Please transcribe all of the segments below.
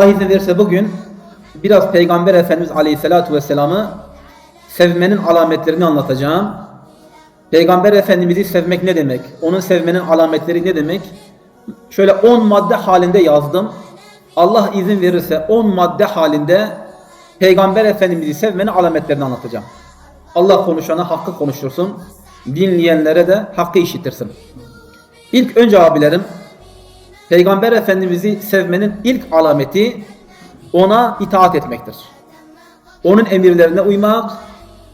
Allah izin verirse bugün biraz Peygamber Efendimiz Aleyhisselatü Vesselam'ı sevmenin alametlerini anlatacağım. Peygamber Efendimiz'i sevmek ne demek? Onun sevmenin alametleri ne demek? Şöyle 10 madde halinde yazdım. Allah izin verirse 10 madde halinde Peygamber Efendimiz'i sevmenin alametlerini anlatacağım. Allah konuşana hakkı konuştursun. Dinleyenlere de hakkı işitirsin. İlk önce abilerim Peygamber Efendimiz'i sevmenin ilk alameti ona itaat etmektir. Onun emirlerine uymak,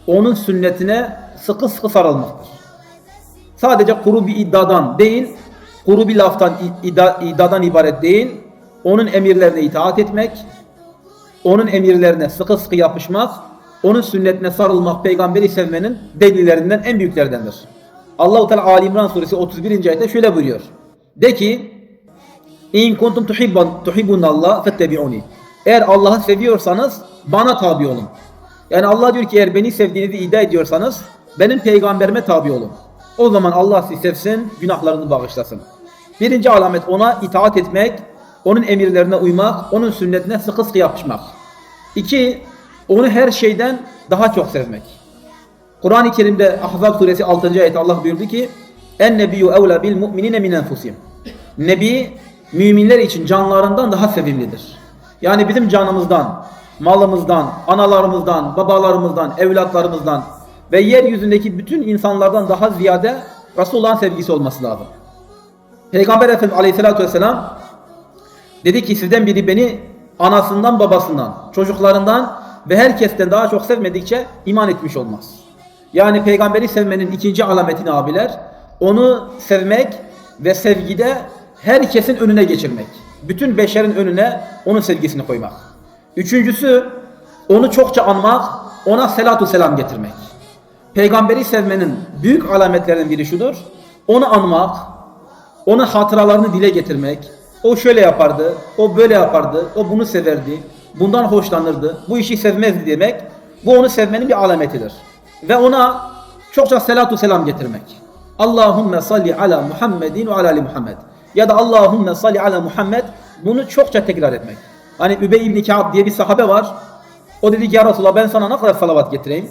onun sünnetine sıkı sıkı sarılmaktır. Sadece kuru bir iddiadan değil, kuru bir laftan iddia, ibaret değil, onun emirlerine itaat etmek, onun emirlerine sıkı sıkı yapışmak, onun sünnetine sarılmak peygamberi sevmenin delillerinden en büyüklerindendir. Allahu Teala Ali İmran suresi 31. ayette şöyle buyuruyor. De ki: İn kuntum tuhibban tuhibbun Allah fettebi'uni. Eğer Allah'ı seviyorsanız bana tabi olun. Yani Allah diyor ki eğer beni sevdiğinizi iddia ediyorsanız benim peygamberime tabi olun. O zaman Allah sizi sevsin, günahlarını bağışlasın. Birinci alamet ona itaat etmek, onun emirlerine uymak, onun sünnetine sıkı sıkı yapışmak. İki, onu her şeyden daha çok sevmek. Kur'an-ı Kerim'de Ahzab suresi 6. ayet Allah buyurdu ki En nebiyyü evla bil mu'minine min enfusihim. Nebi müminler için canlarından daha sevimlidir. Yani bizim canımızdan, malımızdan, analarımızdan, babalarımızdan, evlatlarımızdan ve yeryüzündeki bütün insanlardan daha ziyade Resulullah'ın sevgisi olması lazım. Peygamber Efendimiz Aleyhisselatü Vesselam dedi ki sizden biri beni anasından babasından, çocuklarından ve herkesten daha çok sevmedikçe iman etmiş olmaz. Yani peygamberi sevmenin ikinci alametini abiler, onu sevmek ve sevgide herkesin önüne geçirmek. Bütün beşerin önüne onun sevgisini koymak. Üçüncüsü onu çokça anmak, ona selatu selam getirmek. Peygamberi sevmenin büyük alametlerinden biri şudur. Onu anmak, onun hatıralarını dile getirmek. O şöyle yapardı, o böyle yapardı, o bunu severdi, bundan hoşlanırdı, bu işi sevmezdi demek. Bu onu sevmenin bir alametidir. Ve ona çokça selatu selam getirmek. Allahümme salli ala Muhammedin ve ala ali Muhammed. Ya da Allahümme salli ala Muhammed. Bunu çokça tekrar etmek. Hani Übey ibn Ka'b diye bir sahabe var. O dedi ki ya Resulallah ben sana ne kadar salavat getireyim?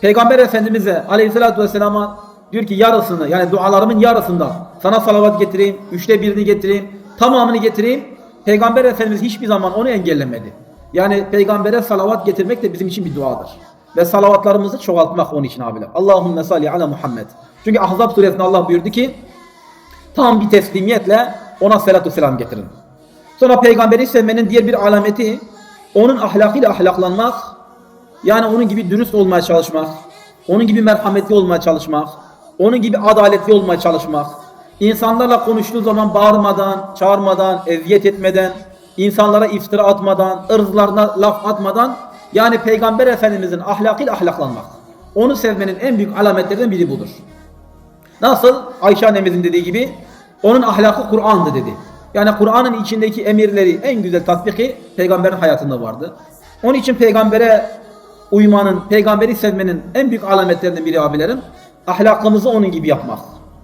Peygamber Efendimiz'e aleyhissalatü vesselama diyor ki yarısını yani dualarımın yarısından sana salavat getireyim, üçte birini getireyim, tamamını getireyim. Peygamber Efendimiz hiçbir zaman onu engellemedi. Yani peygambere salavat getirmek de bizim için bir duadır. Ve salavatlarımızı çoğaltmak onun için abiler. Allahümme salli ala Muhammed. Çünkü Ahzab suresinde Allah buyurdu ki tam bir teslimiyetle ona salatu selam getirin. Sonra peygamberi sevmenin diğer bir alameti onun ahlakıyla ahlaklanmak, yani onun gibi dürüst olmaya çalışmak, onun gibi merhametli olmaya çalışmak, onun gibi adaletli olmaya çalışmak, insanlarla konuştuğu zaman bağırmadan, çağırmadan, eziyet etmeden, insanlara iftira atmadan, ırzlarına laf atmadan, yani Peygamber Efendimizin ahlakıyla ahlaklanmak. Onu sevmenin en büyük alametlerinden biri budur. Nasıl? Ayşe annemizin dediği gibi, onun ahlakı Kur'an'dı dedi. Yani Kur'an'ın içindeki emirleri en güzel tatbiki peygamberin hayatında vardı. Onun için peygambere uymanın, peygamberi sevmenin en büyük alametlerinden biri abilerim, ahlakımızı onun gibi yapmak.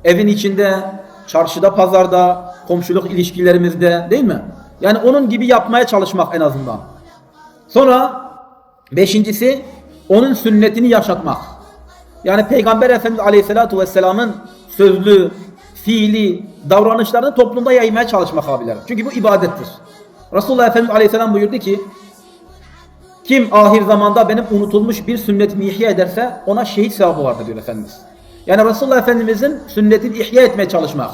Evin içinde, çarşıda, pazarda, komşuluk ilişkilerimizde değil mi? Yani onun gibi yapmaya çalışmak en azından. Sonra beşincisi onun sünnetini yaşatmak. Yani Peygamber Efendimiz Aleyhisselatü Vesselam'ın sözlü, fiili, davranışlarını toplumda yaymaya çalışmak abilerim. Çünkü bu ibadettir. Resulullah Efendimiz Aleyhisselam buyurdu ki kim ahir zamanda benim unutulmuş bir sünnetimi ihya ederse ona şehit sevabı vardır diyor Efendimiz. Yani Resulullah Efendimizin sünnetini ihya etmeye çalışmak.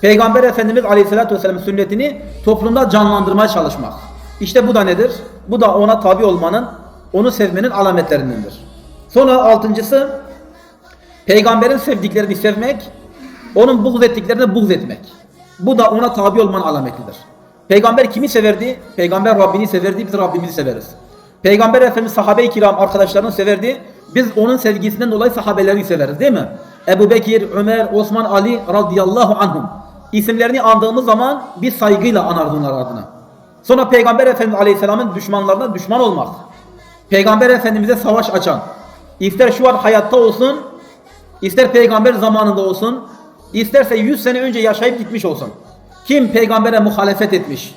Peygamber Efendimiz Aleyhisselatü Vesselam'ın sünnetini toplumda canlandırmaya çalışmak. İşte bu da nedir? Bu da ona tabi olmanın, onu sevmenin alametlerindendir. Sonra altıncısı peygamberin sevdiklerini sevmek, onun buğz ettiklerine buğz etmek. Bu da ona tabi olmanın alametidir. Peygamber kimi severdi? Peygamber Rabbini severdi, biz Rabbimizi severiz. Peygamber Efendimiz sahabe-i kiram arkadaşlarını severdi. Biz onun sevgisinden dolayı sahabeleri severiz değil mi? Ebu Bekir, Ömer, Osman, Ali radıyallahu anhum. İsimlerini andığımız zaman bir saygıyla anardı onlar adına. Sonra Peygamber Efendimiz Aleyhisselam'ın düşmanlarına düşman olmak. Peygamber Efendimiz'e savaş açan. İster şu an hayatta olsun, ister peygamber zamanında olsun, isterse 100 sene önce yaşayıp gitmiş olsun. Kim peygambere muhalefet etmiş,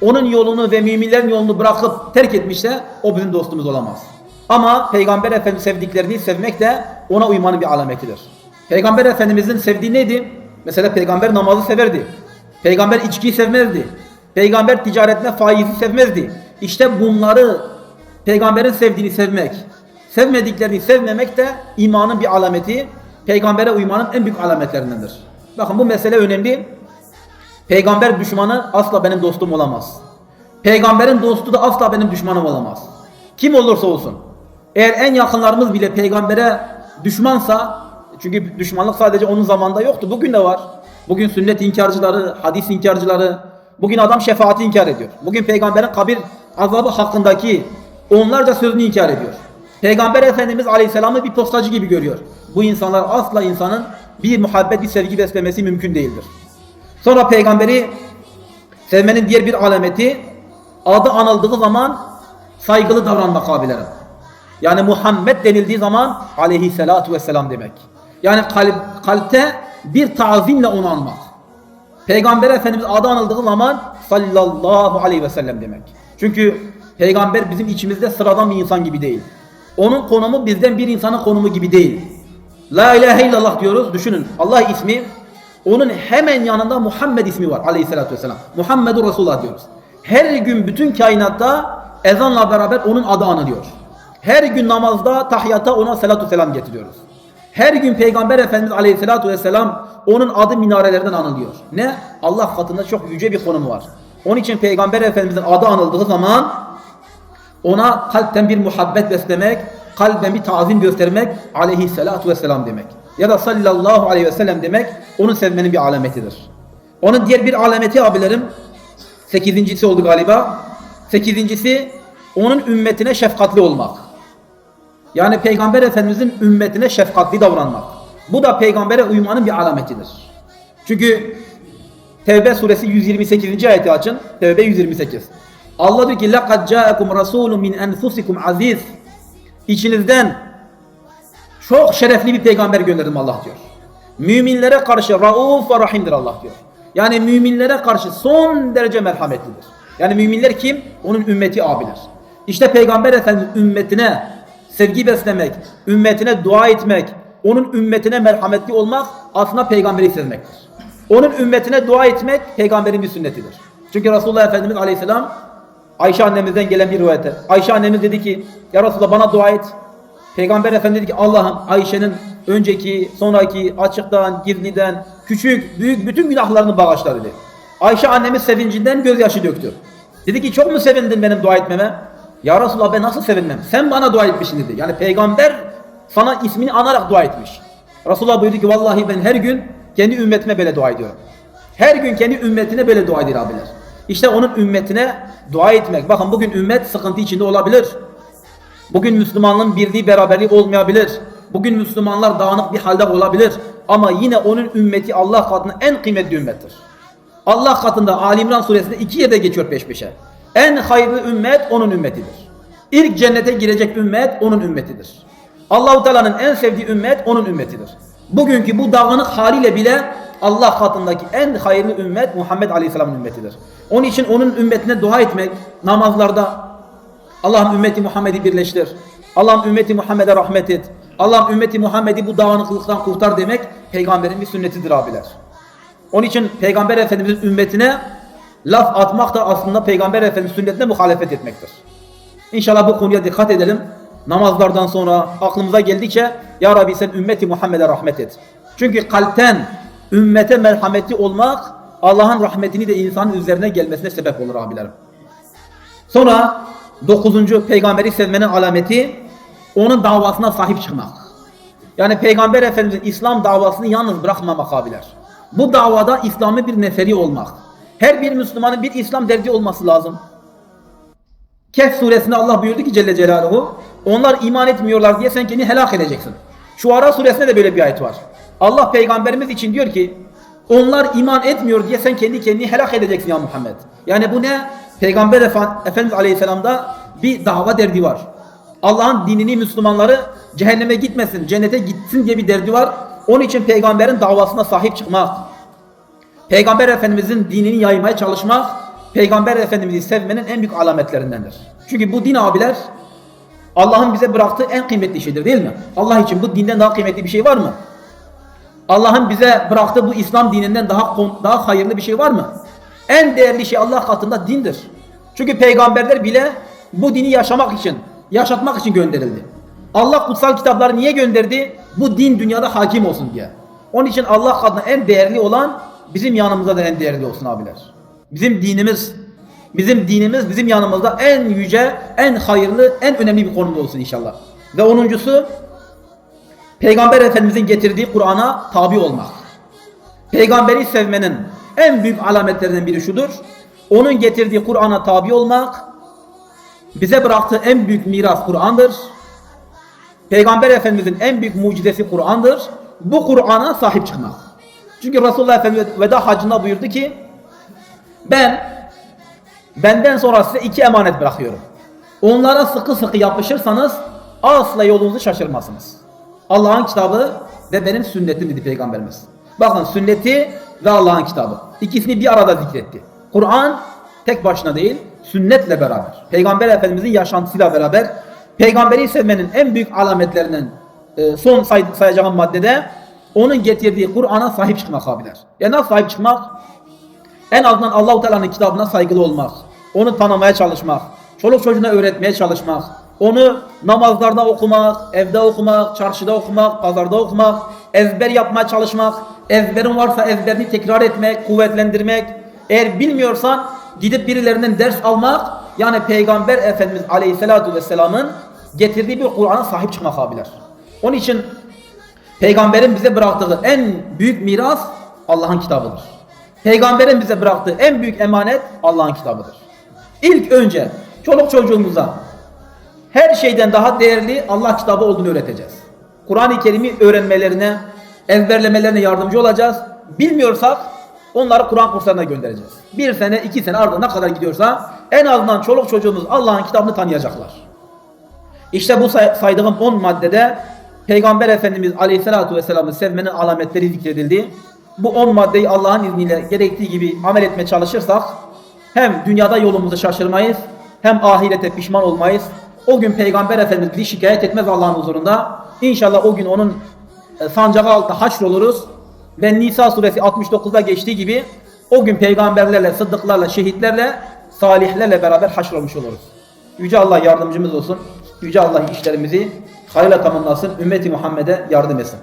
onun yolunu ve müminlerin yolunu bırakıp terk etmişse o bizim dostumuz olamaz. Ama Peygamber Efendimiz sevdiklerini sevmek de ona uymanın bir alametidir. Peygamber Efendimizin sevdiği neydi? Mesela peygamber namazı severdi. Peygamber içkiyi sevmezdi. Peygamber ticaretine faizi sevmezdi. İşte bunları peygamberin sevdiğini sevmek, sevmediklerini sevmemek de imanın bir alameti, peygambere uymanın en büyük alametlerindendir. Bakın bu mesele önemli. Peygamber düşmanı asla benim dostum olamaz. Peygamberin dostu da asla benim düşmanım olamaz. Kim olursa olsun. Eğer en yakınlarımız bile peygambere düşmansa, çünkü düşmanlık sadece onun zamanında yoktu, bugün de var. Bugün sünnet inkarcıları, hadis inkarcıları, bugün adam şefaati inkar ediyor. Bugün peygamberin kabir azabı hakkındaki onlarca sözünü inkar ediyor. Peygamber Efendimiz Aleyhisselam'ı bir postacı gibi görüyor. Bu insanlar asla insanın bir muhabbet, bir sevgi beslemesi mümkün değildir. Sonra peygamberi sevmenin diğer bir alameti adı anıldığı zaman saygılı davranmak abilerim. Yani Muhammed denildiği zaman aleyhissalatu vesselam demek. Yani kalp, kalpte bir tazimle onu anmak. Peygamber Efendimiz adı anıldığı zaman sallallahu aleyhi ve sellem demek. Çünkü peygamber bizim içimizde sıradan bir insan gibi değil. Onun konumu bizden bir insanın konumu gibi değil. La ilahe illallah diyoruz. Düşünün Allah ismi onun hemen yanında Muhammed ismi var aleyhissalatü vesselam. Muhammedur Resulullah diyoruz. Her gün bütün kainatta ezanla beraber onun adı anılıyor. Her gün namazda tahiyatta ona salatu selam getiriyoruz. Her gün Peygamber Efendimiz Aleyhisselatü Vesselam onun adı minarelerden anılıyor. Ne? Allah katında çok yüce bir konumu var. Onun için Peygamber Efendimizin adı anıldığı zaman ona kalpten bir muhabbet beslemek, kalben bir tazim göstermek aleyhissalatu vesselam demek. Ya da sallallahu aleyhi ve sellem demek onu sevmenin bir alametidir. Onun diğer bir alameti abilerim sekizincisi oldu galiba. Sekizincisi onun ümmetine şefkatli olmak. Yani Peygamber Efendimizin ümmetine şefkatli davranmak. Bu da peygambere uymanın bir alametidir. Çünkü Tevbe suresi 128. ayeti açın. Tevbe 128. Allah diyor ki لَقَدْ جَاءَكُمْ رَسُولٌ مِنْ أَنْفُسِكُمْ aziz. İçinizden çok şerefli bir peygamber gönderdim Allah diyor. Müminlere karşı rauf ve rahimdir Allah diyor. Yani müminlere karşı son derece merhametlidir. Yani müminler kim? Onun ümmeti abiler. İşte Peygamber Efendimiz ümmetine sevgi beslemek, ümmetine dua etmek, onun ümmetine merhametli olmak aslında peygamberi sevmektir. Onun ümmetine dua etmek peygamberin bir sünnetidir. Çünkü Resulullah Efendimiz Aleyhisselam Ayşe annemizden gelen bir rivayete. Ayşe annemiz dedi ki ya Resulullah bana dua et. Peygamber Efendimiz dedi ki Allah'ım Ayşe'nin önceki, sonraki, açıktan, gizliden, küçük, büyük bütün günahlarını bağışla dedi. Ayşe annemiz sevincinden gözyaşı döktü. Dedi ki çok mu sevindin benim dua etmeme? Ya Resulallah ben nasıl sevinmem? Sen bana dua etmişsin dedi. Yani peygamber sana ismini anarak dua etmiş. Resulullah buyurdu ki vallahi ben her gün kendi ümmetime böyle dua ediyorum. Her gün kendi ümmetine böyle dua ediyor abiler. İşte onun ümmetine dua etmek. Bakın bugün ümmet sıkıntı içinde olabilir. Bugün Müslümanlığın birliği beraberliği olmayabilir. Bugün Müslümanlar dağınık bir halde olabilir. Ama yine onun ümmeti Allah katında en kıymetli ümmettir. Allah katında Ali İmran suresinde iki yerde geçiyor peş peşe. En hayırlı ümmet onun ümmetidir. İlk cennete girecek ümmet onun ümmetidir. Allahu Teala'nın en sevdiği ümmet onun ümmetidir. Bugünkü bu dağınık haliyle bile Allah katındaki en hayırlı ümmet Muhammed Aleyhisselam'ın ümmetidir. Onun için onun ümmetine dua etmek namazlarda Allah'ım ümmeti Muhammed'i birleştir. Allah'ım ümmeti Muhammed'e rahmet et. Allah'ım ümmeti Muhammed'i bu dağınıklıktan kurtar demek peygamberin bir sünnetidir abiler. Onun için peygamber efendimizin ümmetine laf atmak da aslında peygamber efendimiz sünnetine muhalefet etmektir. İnşallah bu konuya dikkat edelim. Namazlardan sonra aklımıza geldikçe Ya Rabbi sen ümmeti Muhammed'e rahmet et. Çünkü kalpten ümmete merhametli olmak Allah'ın rahmetini de insanın üzerine gelmesine sebep olur abilerim. Sonra dokuzuncu peygamberi sevmenin alameti onun davasına sahip çıkmak. Yani peygamber efendimizin İslam davasını yalnız bırakmamak abiler. Bu davada İslam'ı bir neferi olmak. Her bir Müslümanın bir İslam derdi olması lazım. Kehf suresinde Allah buyurdu ki Celle Celaluhu onlar iman etmiyorlar diye sen kendini helak edeceksin. Şu Ara suresinde de böyle bir ayet var. Allah peygamberimiz için diyor ki onlar iman etmiyor diye sen kendi kendini helak edeceksin ya Muhammed. Yani bu ne? Peygamber Efend- Efendimiz Aleyhisselam'da bir dava derdi var. Allah'ın dinini Müslümanları cehenneme gitmesin, cennete gitsin diye bir derdi var. Onun için peygamberin davasına sahip çıkmak, Peygamber Efendimizin dinini yaymaya çalışmak, Peygamber Efendimiz'i sevmenin en büyük alametlerindendir. Çünkü bu din abiler Allah'ın bize bıraktığı en kıymetli şeydir değil mi? Allah için bu dinden daha kıymetli bir şey var mı? Allah'ın bize bıraktığı bu İslam dininden daha daha hayırlı bir şey var mı? En değerli şey Allah katında dindir. Çünkü peygamberler bile bu dini yaşamak için, yaşatmak için gönderildi. Allah kutsal kitapları niye gönderdi? Bu din dünyada hakim olsun diye. Onun için Allah katında en değerli olan bizim yanımızda da en değerli olsun abiler. Bizim dinimiz, bizim dinimiz bizim yanımızda en yüce, en hayırlı, en önemli bir konumda olsun inşallah. Ve onuncusu Peygamber Efendimizin getirdiği Kur'an'a tabi olmak. Peygamberi sevmenin en büyük alametlerinden biri şudur. Onun getirdiği Kur'an'a tabi olmak, bize bıraktığı en büyük miras Kur'an'dır. Peygamber Efendimizin en büyük mucizesi Kur'an'dır. Bu Kur'an'a sahip çıkmak. Çünkü Resulullah Efendimiz veda hacında buyurdu ki, ben benden sonra size iki emanet bırakıyorum. Onlara sıkı sıkı yapışırsanız asla yolunuzu şaşırmazsınız. Allah'ın kitabı ve benim sünnetim dedi Peygamberimiz. Bakın sünneti ve Allah'ın kitabı. İkisini bir arada zikretti. Kur'an tek başına değil, sünnetle beraber. Peygamber Efendimizin yaşantısıyla beraber. Peygamberi sevmenin en büyük alametlerinden e, son say sayacağım maddede onun getirdiği Kur'an'a sahip çıkmak abiler. Ya nasıl sahip çıkmak? En azından Allahu Teala'nın kitabına saygılı olmak, onu tanımaya çalışmak, çoluk çocuğuna öğretmeye çalışmak, onu namazlarda okumak, evde okumak, çarşıda okumak, pazarda okumak, ezber yapmaya çalışmak, ezberin varsa ezberini tekrar etmek, kuvvetlendirmek. Eğer bilmiyorsan gidip birilerinden ders almak, yani Peygamber Efendimiz Aleyhisselatu Vesselam'ın getirdiği bir Kur'an'a sahip çıkmak abiler. Onun için Peygamberin bize bıraktığı en büyük miras Allah'ın kitabıdır. Peygamberin bize bıraktığı en büyük emanet Allah'ın kitabıdır. İlk önce çoluk çocuğumuza her şeyden daha değerli Allah kitabı olduğunu öğreteceğiz. Kur'an-ı Kerim'i öğrenmelerine, ezberlemelerine yardımcı olacağız. Bilmiyorsak onları Kur'an kurslarına göndereceğiz. Bir sene, iki sene ardına kadar gidiyorsa en azından çoluk çocuğumuz Allah'ın kitabını tanıyacaklar. İşte bu say- saydığım 10 maddede Peygamber Efendimiz Aleyhisselatü Vesselam'ı sevmenin alametleri zikredildi. Bu 10 maddeyi Allah'ın izniyle gerektiği gibi amel etmeye çalışırsak hem dünyada yolumuzu şaşırmayız hem ahirete pişman olmayız. O gün Peygamber Efendimiz bizi şikayet etmez Allah'ın huzurunda. İnşallah o gün onun e, sancağı altında haşr oluruz. Ve Nisa suresi 69'da geçtiği gibi o gün peygamberlerle, sıddıklarla, şehitlerle, salihlerle beraber haşr olmuş oluruz. Yüce Allah yardımcımız olsun. Yüce Allah işlerimizi hayırla tamamlasın. Ümmeti Muhammed'e yardım etsin.